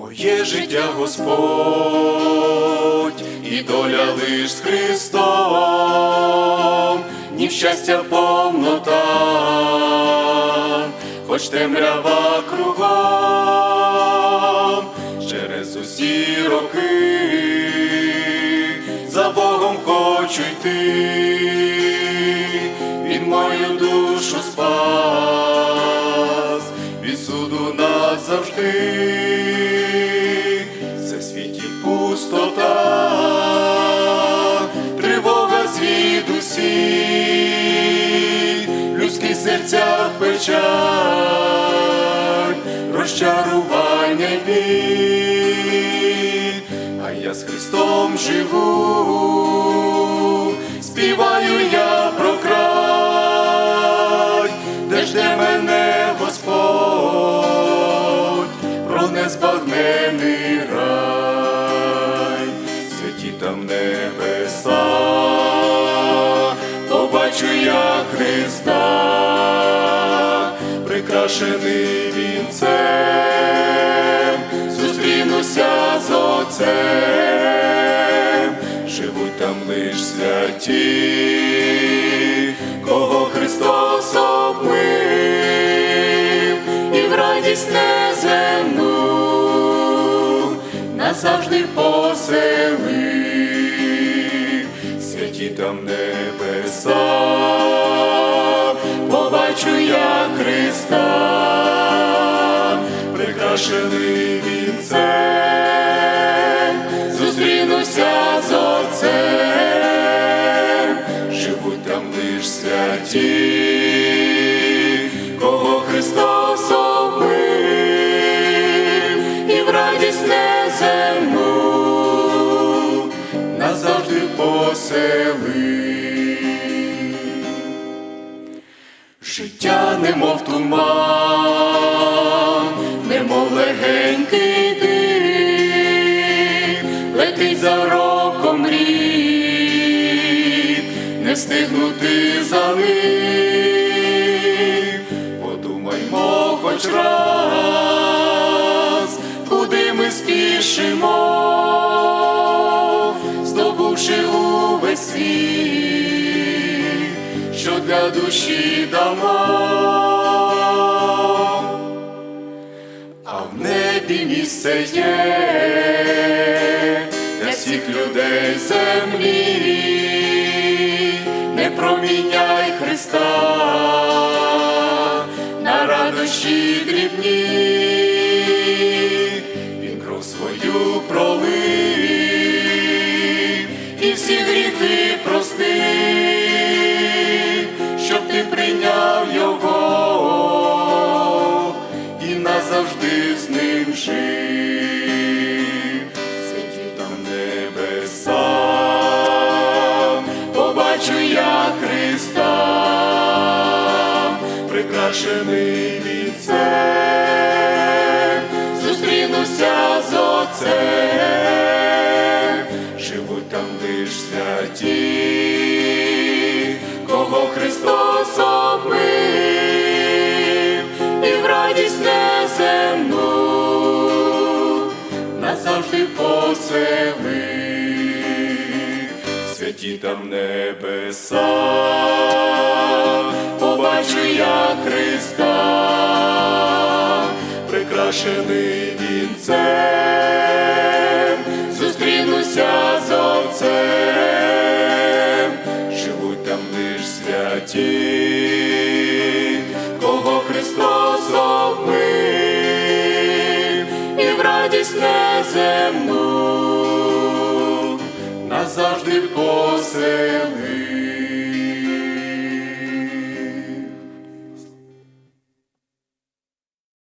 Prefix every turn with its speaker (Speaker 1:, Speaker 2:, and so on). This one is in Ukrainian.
Speaker 1: Моє життя Господь, і доля лиш з Христом, ні щастя повнота, хоч темрява кругом, через усі роки за Богом хочу йти, назавжди, все світі пустота, тривога звідусі, людських серцях печаль, розчарування й біль, а я з Христом живу, співаю я про край, де жде мене прикрашений вінцем, зустрінуся з Отцем, живуть там лиш святі, кого Христос обмив, і в радість неземну назавжди поселив, святі там небеса, побачу я Христа, прикрашений вінцем, зустрінуся з Отцем, живуть там лиш святі, кого Христос обмив, і в радість неземну назавжди поселив. Немов туман, немов легенький дим, летить за роком рік, не встигнути за ним. Подумаймо хоч раз, куди ми спішимо, здобувши увесь світ, що для душі дамо. Небі місце є для всіх людей землі, не проміняй Христа на радощі прикрашений вінцем, зустрінуся з Отцем, живуть там лиш святі, кого Христос обмив, і в радість неземну назавжди поселив, святі там небеса, прикрашений вінцем, зустрінуся з Отцем, живуть там лиш святі, кого Христос обмив, і в радість неземну назавжди поселив.